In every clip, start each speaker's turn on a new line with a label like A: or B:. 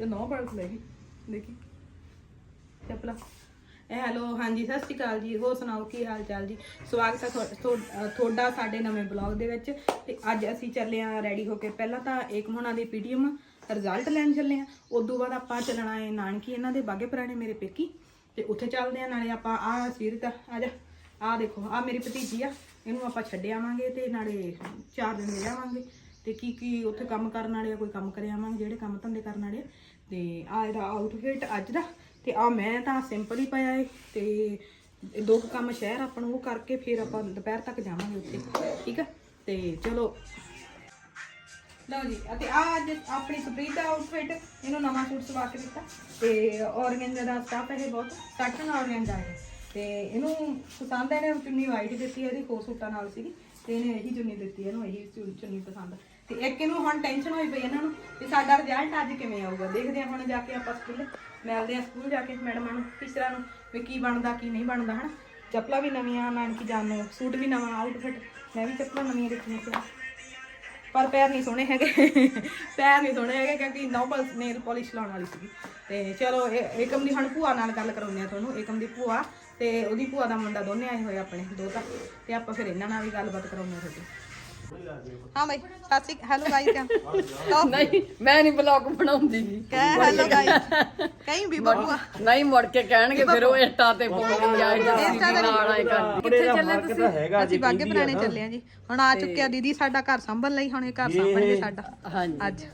A: ਤੇ ਨੌ ਪਲਸ ਲੈ ਗਈ। ਦੇਖੀ। ਚੱਪਲਾ ਇਹ ਹੈਲੋ, ਹਾਂਜੀ, ਸਤਿ ਸ਼੍ਰੀ ਅਕਾਲ ਜੀ। ਹੋਰ ਸੁਣਾਓ, ਕੀ ਹਾਲ ਚਾਲ ਜੀ? ਸਵਾਗਤ ਹੈ ਤੁਹਾ- ਤੁਹਾਡਾ ਸਾਡੇ ਨਵੇਂ ਬਲੌਗ ਦੇ ਵਿੱਚ। ਤੇ ਅੱਜ ਅਸੀਂ ਚੱਲੇ ਆ ਰੈਡੀ ਹੋ ਕੇ। ਪਹਿਲਾਂ ਤਾਂ ਏਕਮ ਹੋਣਾ ਦੀ ਪੀਟੀਐਮ ਰਿਜ਼ਲਟ ਲੈਣ ਚੱਲੇ ਆ। ਉਦੋਂ ਬਾਅਦ ਆਪਾਂ ਚੱਲਣਾ ਹੈ ਨਾਨਕੀ, ਇਹਨਾਂ ਦੇ ਬਾਗੇ ਪੁਰਾਣੇ ਮੇਰੇ ਪੇਕੀ। ਤੇ ਉੱਥੇ ਚੱਲਦੇ ਆ, ਨਾਲੇ ਆਪਾਂ ਆਹ ਸੀਰਤ ਆ ਜਾ। ਆਹ ਦੇਖੋ, ਆ ਮੇਰੀ ਭਤੀਜੀ ਆ। ਇਹਨੂੰ ਆਪਾਂ ਛੱਡ ਆਵਾਂਗੇ ਤੇ ਨਾਲੇ ਚਾਰ ਦਿਨ ਰਹਿ ਆਵਾਂਗੇ। ਤੇ ਕੀ ਕੀ ਉੱਥੇ ਕੰਮ ਕਰਨ ਵਾਲੇ ਆ, ਕੋਈ ਕੰਮ ਕਰੇ ਆਵਾਂਗੇ ਜਿਹੜੇ ਕੰਮ ਧੰਦੇ ਕਰਨ ਵਾਲੇ ਆ। ਤੇ ਆ ਇਹਦਾ ਆਊਟਫਿਟ ਅੱਜ ਦਾ, ਤੇ ਆ ਮੈਂ ਤਾਂ ਸਿੰਪਲ ਹੀ ਪਾਇਆ ਏ, ਤੇ ਦੋ ਕੁ ਕੰਮ ਸ਼ਹਿਰ ਆਪਾਂ ਨੂੰ ਉਹ ਕਰਕੇ ਫਿਰ ਆਪਾਂ ਦੁਪਹਿਰ ਤੱਕ ਜਾਵਾਂਗੇ ਉੱਥੇ, ਠੀਕ ਆ? ਤੇ ਚਲੋ। ਲਓ ਜੀ, ਅਤੇ ਆ ਅੱਜ ਆਪਣੀ ਸੁਪਰੀਤ ਦਾ ਆਊਟਫਿਟ ਇਹਨੂੰ ਨਵਾਂ ਸੂਟ ਸਵਾ ਕੇ ਦਿੱਤਾ, ਤੇ ਔਰਗੈਂਜਾ ਦਾ ਸਟਾਫ ਇਹ ਬਹੁਤ ਸਟਾਰਟਿੰਗ ਔਰਗੈਂਜਾ ਹੈ। ਤੇ ਇਹਨੂੰ ਪਸੰਦ ਹੈ ਨੇ ਚੁੰਨੀ ਵਾਈਟ ਦਿੱਤੀ ਹੈ, ਇਹਦੀ ਹੋਰ ਸੂਟਾਂ ਨਾਲ ਸੀਗੀ। ਤੇ ਇਹਨੇ ਇਹੀ ਚੁੰਨੀ ਦਿੱਤੀ, ਇਹਨੂੰ ਇਹੀ ਚੁ- ਚੁੰਨੀ ਪਸੰਦ। ਤੇ ਇੱਕ ਇਹਨੂੰ ਹੁਣ ਟੈਨਸ਼ਨ ਹੋਈ ਪਈ ਇਹਨਾਂ ਨੂੰ ਕਿ ਸਾਡਾ ਰਿਜ਼ਲਟ ਅੱਜ ਕਿਵੇਂ ਆਊਗਾ। ਦੇਖਦੇ ਹਾਂ ਹੁਣ ਜਾ ਕੇ ਆਪਾਂ ਸਕੂਲ ਮਿਲਦੇ ਹਾਂ ਸਕੂਲ ਜਾ ਕੇ ਮੈਡਮਾਂ ਨੂੰ ਟੀਚਰਾਂ ਨੂੰ, ਵੀ ਕੀ ਬਣਦਾ, ਕੀ ਨਹੀਂ ਬਣਦਾ, ਹਨਾ। ਚੱਪਲਾਂ ਵੀ ਨਵੀਆਂ, ਨਾਨਕੀ ਜਾਣ ਨੂੰ, ਸੂਟ ਵੀ ਨਵਾਂ ਆਊਟਫਿਟ ਮੈਂ ਵੀ ਚੱਪਲਾਂ ਨਵੀਆਂ ਦੇਖੀਆਂ ਸੀ। ਪਰ ਪੈਰ ਨਹੀਂ ਸੋਹਣੇ ਹੈਗੇ। ਪੈਰ ਨਹੀਂ ਸੋਹਣੇ ਹੈਗੇ ਕਿਉਂਕਿ ਨੌ ਪਲਸ ਨੇਲ ਪਾਲਿਸ਼ ਲਾਉਣ ਵਾਲੀ ਸੀਗੀ। ਤੇ ਚਲੋ ਇਹ- ਏਕਮ ਦੀ ਹੁਣ ਭੂਆ ਨਾਲ ਗੱਲ ਕਰਾਉਂਦੇ ਆ ਤੁਹਾਨੂੰ ਏਕਮ ਦੀ ਭੂਆ ਤੇ ਉਹਦੀ ਭੂਆ ਦਾ ਮੁੰਡਾ ਦੋਨੇ ਆਏ ਹੋਏ ਆਪਣੇ ਦੋ ਤਾਂ ਤੇ ਆਪਾਂ ਫਿਰ ਇਹਨਾਂ ਨਾਲ ਵੀ ਗੱਲਬਾਤ ਕਰਾਉਂਦੇ ਆ ਤੁਹਾਡੀ। ਹਾਂ ਬਾਈ ਸਾਸੀ ਹੈਲੋ ਗਾਈਸ ਕਾ
B: ਨਹੀਂ ਮੈਂ ਨਹੀਂ ਬਲੌਗ ਬਣਾਉਂਦੀ
A: ਕਹਿ ਹੈਲੋ ਗਾਈਸ ਕਹੀਂ ਵੀ ਭੂਆ
B: ਨਹੀਂ ਮੁੜ ਕੇ ਕਹਿਣਗੇ ਫਿਰ ਉਹ ਇੰਸਟਾ ਤੇ ਪਾਉਂਦੀ ਜਾਏ ਜੱਸੀ ਦੀ ਨਾਲ ਆਏ ਕਰ ਕਿੱਥੇ ਚੱਲੇ ਤੁਸੀਂ?
A: ਅਸੀਂ ਬਾਗੇ ਪੁਰਾਣੇ ਚੱਲੇ ਆ ਜੀ। ਹੁਣ ਆ ਚੁੱਕਿਆ ਦੀਦੀ ਸਾਡਾ ਘਰ ਸੰਭਲ ਲਈ ਹੁਣ ਇਹ ਘਰ ਸੰਭਣਗੇ ਸਾਡਾ।
B: ਹਾਂਜੀ।
A: ਅੱਜ।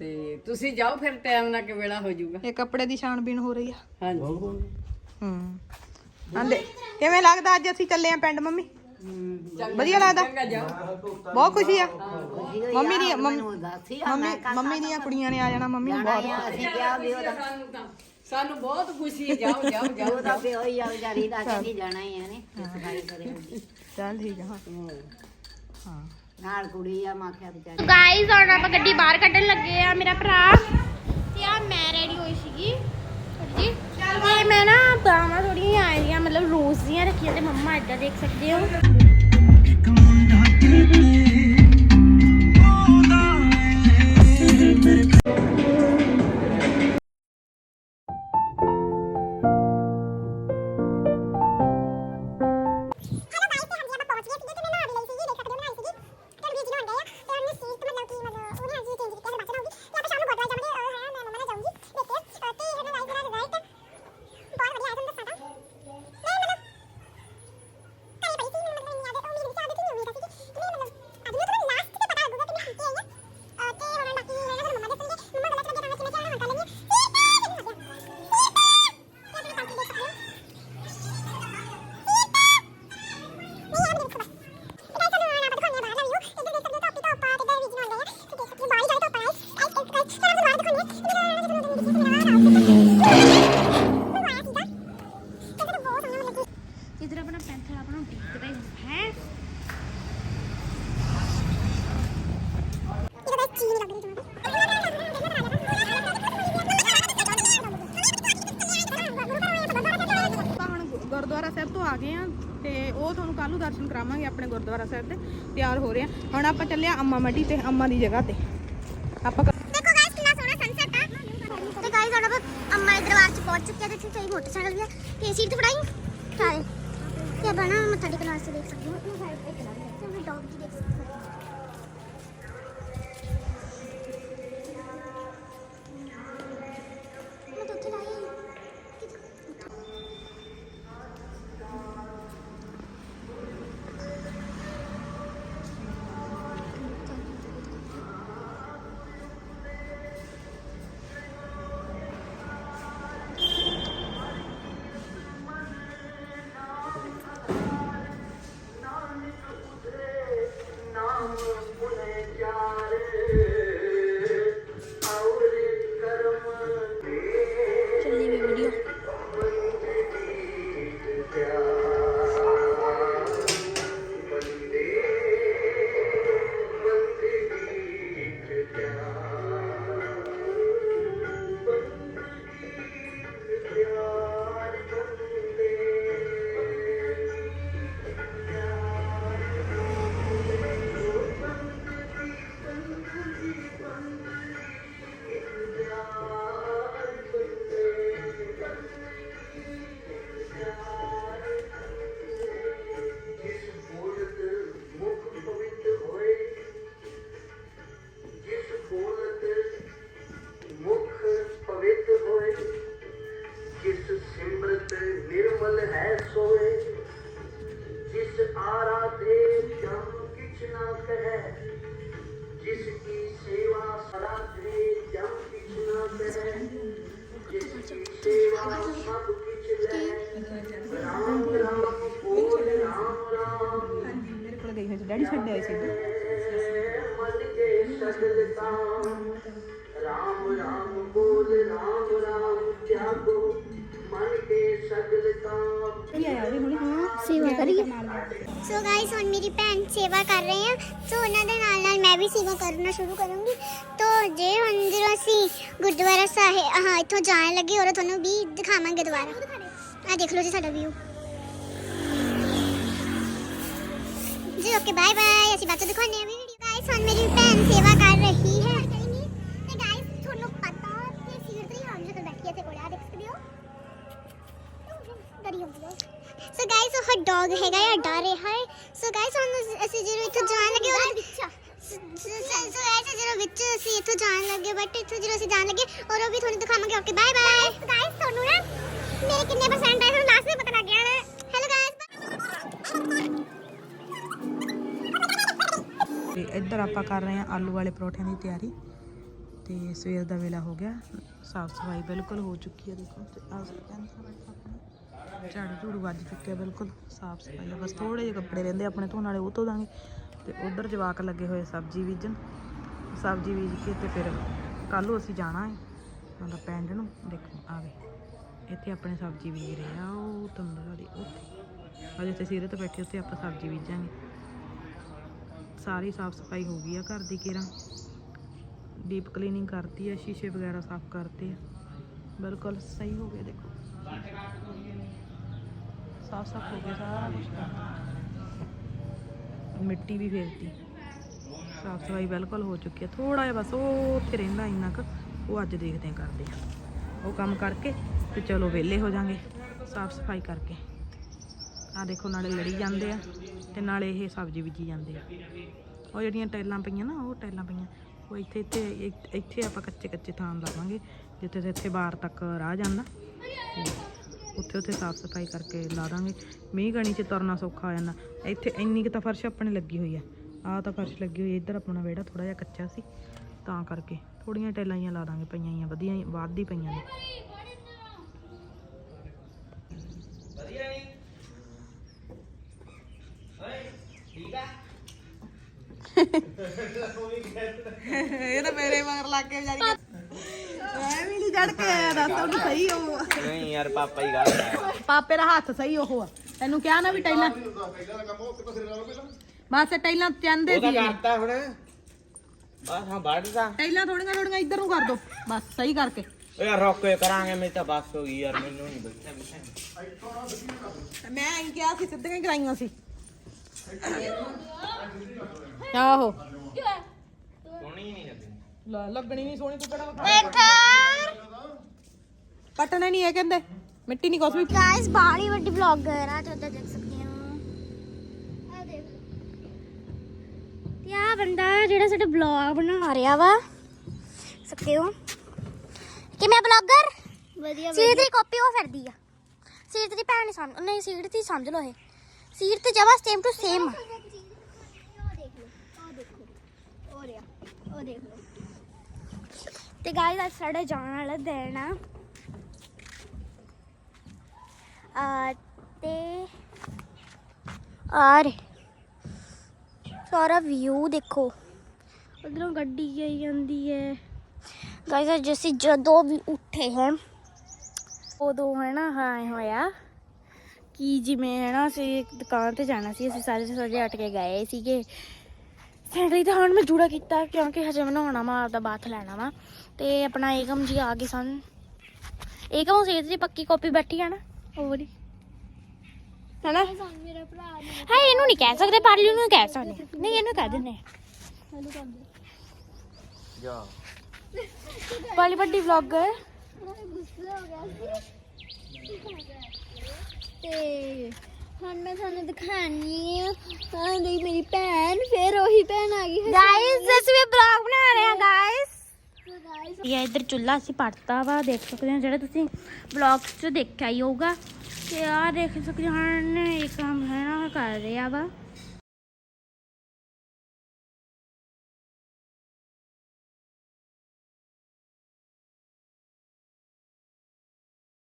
B: ਤੇ ਤੁਸੀਂ ਜਾਓ ਫਿਰ ਟਾਈਮ ਨਾਲ ਕਿ ਵੇਲਾ ਹੋ ਜਾਊਗਾ।
A: ਇਹ ਕੱਪੜੇ ਦੀ ਛਾਣਬੀਣ ਹੋ ਰਹੀ ਆ।
B: ਹਾਂਜੀ।
A: ਹੂੰ ਆਂਦੇ ਕਿਵੇਂ ਲੱਗਦਾ ਅੱਜ ਅਸੀਂ ਚੱਲੇ ਆ ਪਿੰਡ ਮੰਮੀ? ਵਧੀਆ ਲੱਗਦਾ?
B: ਚੰਗਾ ਜਾਓ।
A: ਬਹੁਤ ਖੁਸ਼ੀ ਆ। ਮੰਮੀ ਦੀ ਮੰਮੀ ਮੰਮੀ ਮੰਮੀ ਦੀਆਂ ਕੁੜੀਆਂ ਨੇ ਆ ਜਾਣਾ ਮੰਮੀ ਨੂੰ ਬਹੁਤ
C: ਅਸੀਂ ਕਿਹਾ ਵੀ ਉਹਦਾ
B: ਸਾਨੂੰ ਤਾਂ। ਸਾਨੂੰ ਬਹੁਤ ਖੁਸ਼ੀ ਹੈ ਜਾਓ ਜਾਓ ਜਾਓ।
C: ਉਹਦਾ ਪਿਓ ਹੀ ਆ ਵਿਚਾਰੀ ਦਾ ਕਹਿੰਦੀ ਜਾਣਾ ਹੀ ਆ ਨੇ ਸਫ਼ਾਈ ਕਰੇ
A: ਚੱਲ ਠੀਕ ਆ ਹਾਂ। ਹਾਂ।
C: ਨਾਲ ਕੁੜੀ ਆ ਮਾਖਿਆ ਵਿਚਾਰੀ
D: ਗਾਈਜ਼ ਹੁਣ ਆਪਾਂ ਗੱਡੀ ਬਾਹਰ ਕੱਢਣ ਲੱਗੇ ਆ ਮੇਰਾ ਭਰਾ। ਤੇ ਆ ਮੈਂ ਰੈਡੀ ਹੋਈ ਸੀਗੀ। ਥੋੜੀ ਜੀ ਤੇ ਮੈਂ ਨਾ ਬਾਹਾਂ ਥੋੜੀਆਂ ਆਈਆਂ ਮਤਲਬ ਰੋਜ਼ ਦੀਆਂ ਰੱਖੀਆਂ ਤੇ ਮੰਮਾ ਇੱਦਾਂ ਦੇਖ ਸਕਦੇ ਹੋ।
A: ਗੁਰਦੁਆਰਾ ਸਾਹਿਬ ਤੋਂ ਆ ਗਏ ਆ ਤੇ ਉਹ ਤੁਹਾਨੂੰ ਕੱਲ ਨੂੰ ਦਰਸ਼ਨ ਕਰਾਵਾਂਗੇ ਆਪਣੇ ਗੁਰਦੁਆਰਾ ਸਾਹਿਬ ਦੇ ਤਿਆਰ ਹੋ ਰਹੇ ਆ ਹੁਣ ਆਪਾਂ ਚੱਲੇ ਆ ਅੰਮਾ ਮੱਡੀ ਤੇ, ਅੰਮਾ ਦੀ ਜਗ੍ਹਾ ਤੇ। ਆਪਾਂ
D: ਦੇਖੋ ਗਾਇਸ ਕਿੰਨਾ ਸੋਹਣਾ ਸਨਸੈਟ ਆ। ਤੇ ਗਾਇਸ ਹੁਣ ਆਪਾਂ ਅੰਮਾ ਦੇ ਦਰਬਾਰ ਚ ਪਹੁੰਚ ਚੁੱਕੇ ਆ ਤੇ ਕਈ ਮੋਟਰਸਾਈਕਲ ਵੀ ਆ। ਤੇ ਸੀਟ ਫੜਾਈ। ਸਾਰੇ। ਤੇ ਆਪਾਂ ਮੱਥਾ ਟੇਕਣ ਵਾਸਤੇ ਦੇਖ ਸਕਦੇ ਹੋ। ਉਹ ਸਾਈਡ ਤੇ ਚਲਾ ਗਿਆ ਤੇ ਡੌਗ ਜੀ ਦੇਖ ਸਕਦੇ ਹੋ। सोए। जिस आराधे हम किच ना कह
A: जिसकी सेवा सराधे हम किच ना कहे जिसकी सेवा सब किच ले राम राम
D: बोल राम
A: राम। डैडी छड़ दे ऐसे मन
E: के
A: सगल काम राम राम
D: ਸੋ ਗਾਇਸ ਹੁਣ ਮੇਰੀ ਭੈਣ ਸੇਵਾ ਕਰ ਰਹੇ ਆ। ਸੋ ਉਹਨਾਂ ਦੇ ਨਾਲ ਨਾਲ ਮੈਂ ਵੀ ਸੇਵਾ ਕਰਨਾ ਸ਼ੁਰੂ ਕਰੂੰਗੀ। ਤੋ ਜੇ ਹੁਣ ਜਦੋਂ ਅਸੀਂ ਗੁਰਦੁਆਰਾ ਸਾਹਿਬ ਹਾਂ, ਇੱਥੋਂ ਜਾਣ ਲੱਗੇ ਔਰ ਤੁਹਾਨੂੰ ਵੀ ਦਿਖਾਵਾਂਗੇ ਦੁਬਾਰਾ। ਆ ਦੇਖ ਲਓ ਜੀ ਸਾਡਾ ਵਿਊ ਜੀ ਓਕੇ ਬਾਏ ਬਾਏ ਅਸੀਂ ਬਾਅਦ ਚ ਦਿਖਾਉਂਦੇ ਆ ਵੀ ਵੀਡੀਓ ਗਾਇਸ ਹੁਣ ਮੇਰੀ ਭੈਣ ਸੇਵਾ ਕਰ ਰਹੀ ਹੈ ਤੇ ਗਾਇਸ ਤੁਹਾਨੂੰ ਪਤਾ ਕਿ ਸੀਟ ਤੇ ਆਮ ਜਦੋਂ ਬੈਠੀ ਹੈ ਤੇ ਕੋਲ ਆ ਦੇਖ ਸਕਦੇ ਹੋ ਡਰੀ ਹੁੰਦੀ ਹੈ ਸੋ ਡੌਗ ਹੈਗਾ ਆ ਡਰ ਰਿਹਾ ਹੈ? ਸੋ ਗਾਇਸ ਹੁਣ ਅਸੀਂ ਜਦੋਂ ਇੱਥੋਂ ਜਾਣ ਲੱਗੇ ਉਹਦੇ ਵਿੱਚ। ਸੋ ਗਾਇਸ ਜਦੋਂ ਵਿੱਚ ਅਸੀਂ ਇੱਥੋਂ ਜਾਣ ਲੱਗੇ ਬਟ ਇੱਥੋਂ ਜਦੋਂ ਅਸੀਂ ਜਾਣ ਲੱਗੇ ਔਰ ਉਹ ਵੀ ਤੁਹਾਨੂੰ ਦਿਖਾਵਾਂਗੇ। ਓਕੇ ਬਾਏ ਬਾਏ ਗਾਇਸ ਤੁਹਾਨੂੰ ਨਾ ਮੇਰੇ ਕਿੰਨੇ ਪਰਸੈਂਟ ਆਏ? ਤੁਹਾਨੂੰ ਲਾਸਟ ਵਿੱਚ ਪਤਾ ਲੱਗ ਗਿਆ ਹੈਲੋ ਗਾਇਸ
A: ਤੇ ਇੱਧਰ ਆਪਾਂ ਕਰ ਰਹੇ ਹਾਂ ਆਲੂ ਵਾਲੇ ਪਰੌਠਿਆਂ ਦੀ ਤਿਆਰੀ। ਤੇ ਸਵੇਰ ਦਾ ਵੇਲਾ ਹੋ ਗਿਆ। ਸਾਫ਼ ਸਫ਼ਾਈ ਬਿਲਕੁਲ ਹੋ ਚੁੱਕੀ ਹੈ ਦੇਖੋ। ਤੇ ਆਹ ਆਪਣਾ ਝਾੜੂ ਝੂੜੂ ਵੱਜ ਚੁੱਕਿਆ ਬਿਲਕੁਲ, ਸਾਫ਼ ਸਫ਼ਾਈ ਬਸ ਥੋੜੇ ਜਿਹੇ ਕੱਪੜੇ ਰਹਿੰਦੇ ਆਪਣੇ ਧੋਣ ਵਾਲੇ, ਉਹ ਧੋ ਦਾਂਗੇ ਤੇ ਉਧਰ ਜਵਾਕ ਲੱਗੇ ਹੋਏ ਸਬਜ਼ੀ ਬੀਜਣ। ਸਬਜ਼ੀ ਬੀਜ ਕੇ ਤੇ ਫਿਰ ਕੱਲ੍ਹ ਨੂੰ ਅਸੀਂ ਜਾਣਾ ਹੈ ਮਤਲਬ ਪਿੰਡ ਨੂੰ। ਦੇਖੋ ਆਵੇ ਇੱਥੇ ਆਪਣੇ ਸਬਜ਼ੀ ਬੀਜ ਰਹੇ ਆ, ਉਹ ਤੰਦਰ ਵਾਲੀ, ਉੱਥੇ। ਅਜੇ ਤੇ ਸੀਰਤ ਬੈਠੇ, ਉੱਥੇ ਆਪਾਂ ਸਬਜ਼ੀ ਬੀਜਾਂਗੇ। ਸਾਰੀ ਸਾਫ਼ ਸਫ਼ਾਈ ਹੋ ਗਈ ਆ ਘਰ ਦੀ ਕੇਰਾਂ। ਡੀਪ ਕਲੀਨਿੰਗ ਕਰਤੀ ਆ, ਸ਼ੀਸ਼ੇ ਵਗੈਰਾ ਸਾਫ਼ ਕਰਤੇ ਆ। ਬਿਲਕੁਲ ਸਹੀ ਹੋ ਗਿਆ, ਦੇਖੋ। ਸਾਫ਼ ਸਾਫ਼ ਹੋ ਗਿਆ, ਸਾਰਾ ਕੁਝ ਮਿੱਟੀ ਵੀ ਫੇਰਤੀ ਸਾਫ਼ ਸਫ਼ਾਈ ਬਿਲਕੁਲ ਹੋ ਚੁੱਕੀ ਹੈ ਥੋੜਾ ਜਿਹਾ ਬਸ ਉਹ ਉੱਥੇ ਰਹਿੰਦਾ ਇੰਨਾ ਕੁ, ਉਹ ਅੱਜ ਦੇਖਦੇ ਆ ਕਰਦੇ ਆ ਉਹ ਕੰਮ ਕਰਕੇ ਤੇ ਚਲੋ ਵਿਹਲੇ ਹੋ ਜਾਾਂਗੇ ਸਾਫ਼ ਸਫ਼ਾਈ ਕਰਕੇ। ਆ ਦੇਖੋ, ਨਾਲੇ ਲੜੀ ਜਾਂਦੇ ਆ ਤੇ ਨਾਲੇ ਇਹ ਸਬਜ਼ੀ ਬੀਜੀ ਜਾਂਦੇ ਆ। ਉਹ ਜਿਹੜੀਆਂ ਟੈਲਾਂ ਪਈਆਂ ਨਾ, ਉਹ ਟੈਲਾਂ ਪਈਆਂ। ਉਹ ਇੱਥੇ ਇੱਥੇ ਇੱਥੇ ਆਪਾਂ ਕੱਚੇ ਕੱਚੇ ਥਾਂ ਲਾਵਾਂਗੇ, ਜਿੱਥੇ ਤੇ ਇੱਥੇ ਬਾਹਰ ਤੱਕ ਰਾਹ ਜਾਂਦਾ। ਉੱਥੇ ਉੱਥੇ ਸਾਫ਼ ਸਫ਼ਾਈ ਕਰਕੇ ਲਾ ਦਾਂਗੇ। ਮੀਂਹ ਗਣੀ ਚ ਤੁਰਨਾ ਸੌਖਾ ਹੋ ਜਾਂਦਾ। ਇੱਥੇ ਇੰਨੀ ਕੁ ਤਾਂ ਫਰਸ਼ ਆਪਣੇ ਲੱਗੀ ਹੋਈ ਆ। ਆਹ ਤਾਂ ਫਰਸ਼ ਲੱਗੀ ਹੋਈ ਇੱਧਰ ਆਪਣਾ ਵਿਹੜਾ ਥੋੜਾ ਜਿਹਾ ਕੱਚਾ ਸੀ। ਤਾਂ ਕਰਕੇ ਥੋੜੀਆਂ ਟੈਲਾਂ ਹੀ ਲਾ ਦਾਂਗੇ ਪਈਆਂ ਹੀ ਆ ਵਧੀਆ ਹੀ ਦੀ ਪਈਆਂ ਨੇ। ਇਹ ਤਾਂ ਮੇਰੇ ਮਗਰ ਲੱਗ ਕੇ ਵਿਚਾਰੀ ਨਹੀਂ ਜੜ ਕੇ ਆਇਆ ਦੱਸ ਉਹਨੂੰ ਸਹੀ ਉਹ।
F: ਨਹੀਂ ਯਾਰ ਪਾਪਾ ਹੀ ਗੱਲ ਹੈ।
A: ਪਾਪੇ ਦਾ ਹੱਥ ਸਹੀ ਉਹ ਆ। ਤੈਨੂੰ ਕਿਹਾ ਨਾ ਵੀ ਟੈਲਾਂ ਬਸ ਇਹ ਟੈਲਾਂ ਚੰਦੇ
F: ਉਹਦਾ
A: ਸੀ ਇਹ।
F: ਕਰਤਾ ਹੁਣ। ਬਸ ਹਾਂ ਵੱਢਦਾ।
A: ਟੈਲਾਂ ਥੋੜੀਆਂ ਥੋੜੀਆਂ ਇੱਧਰ ਨੂੰ ਕਰ ਦੋ। ਬਸ ਸਹੀ ਕਰਕੇ।
F: ਓ ਯਾਰ ਰੋਕੇ ਕਰਾਂਗੇ ਮੇਰੀ ਤਾਂ ਬੱਸ ਹੋ ਗਈ ਯਾਰ ਮੈਨੂੰ ਨਹੀਂ ਬੈਠਾ
A: ਮੈਂ ਐਂ ਕਿਹਾ ਸੀ ਸਿੱਧੀਆਂ ਹੀ ਕਰਾਈਆਂ ਸੀ। ਆਹੋ।
F: ਸੋਹਣੀ ਨਹੀਂ ਲੱਗਦੀ।
A: ਲੱਗਣੀ ਨਹੀਂ ਸੋਹਣੀ ਤੂੰ ਕਿਹੜਾ ਵਿਖਾ ਪਟਣਾ ਨਹੀਂ ਇਹ ਕਹਿੰਦੇ ਮਿੱਟੀ ਨਹੀਂ ਕੁਛ ਵੀ।
D: ਗਾਇਸ ਬਾਹਲੀ ਵੱਡੀ ਵਲੌਗਰ ਆ ਤੇ ਉੱਧਰ ਦੇਖ ਸਕਦੇ ਹੋ। ਆ ਦੇਖ। ਤੇ ਆ ਬੰਦਾ ਜਿਹੜਾ ਸਾਡਾ ਵਲੌਗ ਬਣਾ ਰਿਹਾ ਵਾ ਸਕਦੇ ਹੋ? ਕਿ ਮੈਂ ਵਲੌਗਰ ਵਧੀਆ ਸੀਟ ਦੀ ਕਾਪੀ ਉਹ ਫਿਰਦੀ ਆ। ਸੀਟ ਦੀ ਭੈਣ ਨਹੀਂ ਸਮਝ ਨਹੀਂ ਸੀਟ ਦੀ ਸਮਝ ਲਓ ਇਹ। ਸੀਟ ਤੇ ਜਵਾ ਸੇਮ ਟੂ ਸੇਮ ਲਓ ਤੇ ਗਾਇਸ ਅੱਜ ਸਾਡਾ ਜਾਣ ਵਾਲਾ ਦਿਨ ਆ ਆ। ਤੇ ਆਰ ਸਾਰਾ ਵਿਊ ਦੇਖੋ। ਉਧਰੋਂ ਗੱਡੀ ਆਈ ਜਾਂਦੀ ਹੈ। ਗਾਇਸ ਅੱਜ ਅਸੀਂ ਜਦੋਂ ਵੀ ਉੱਠੇ ਹਾਂ, ਉਦੋਂ ਹੈ ਨਾ, ਹਾਂ ਹੋਇਆ ਕਿ ਜਿਵੇਂ ਹੈ ਨਾ, ਅਸੀਂ ਦੁਕਾਨ ਤੇ ਜਾਣਾ ਸੀ, ਅਸੀਂ ਸਾਰੇ ਸਾਰੇ ਉੱਠ ਕੇ ਗਏ ਸੀਗੇ। ਸੈਂਡਰੀ ਤਾਂ ਹੁਣ ਮੈਂ ਜੂੜਾ ਕੀਤਾ, ਕਿਉਂਕਿ ਹਜੇ ਮੈਂ ਵਾ, ਆਪਦਾ ਬਾਥ ਲੈਣਾ ਵਾ। ਤੇ ਆਪਣਾ ਏਕਮ ਜੀ ਆ ਗਏ ਸਨ। ਏਕਮ ਸੇਤ ਦੀ ਪੱਕੀ ਕਾਪੀ ਬੈਠੀ ਆ ਨਾ। ਉਹ ਵਾਲੀ। ਹੈਨਾ? ਹਾਂ। ਇਹਨੂੰ ਨਹੀਂ ਕਹਿ ਸਕਦੇ ਪਾਰਲੀ ਨੂੰ ਕਹਿ ਸਕਦੇ। ਨਹੀਂ ਇਹਨੂੰ ਕਹਿ ਦਿੰਦੇ
F: ਜਾ।
D: ਪਾਲੀ ਵੱਡੀ ਵਲੌਗਰ ਤੇ ਹੁਣ ਮੈਂ ਤੁਹਾਨੂੰ ਦਿਖਾਣੀ ਆ। ਹਾਂ ਦੇਖ ਮੇਰੀ ਭੈਣ ਫਿਰ ਉਹੀ ਭੈਣ ਆ ਗਈ। ਗਾਇਸ ਅਸੀਂ ਵੀ ਵਲੌਗ ਬਣਾ ਰਹੇ ਹਾਂ ਗਾਇਸ ਇਹ ਇੱਧਰ ਚੁੱਲ੍ਹਾ ਅਸੀਂ ਪੜਤਾ ਵਾ, ਦੇਖ ਸਕਦੇ ਹੋ ਜਿਹੜਾ ਤੁਸੀਂ ਵਲੌਗਸ 'ਚ ਦੇਖਿਆ ਹੀ ਹੋਊਗਾ। ਤੇ ਆਹ ਦੇਖ ਸਕਦੇ ਹੋ ਹੁਣ ਇਹ ਕੰਮ ਹੈ ਨਾ ਕਰ ਰਿਹਾ ਵਾ।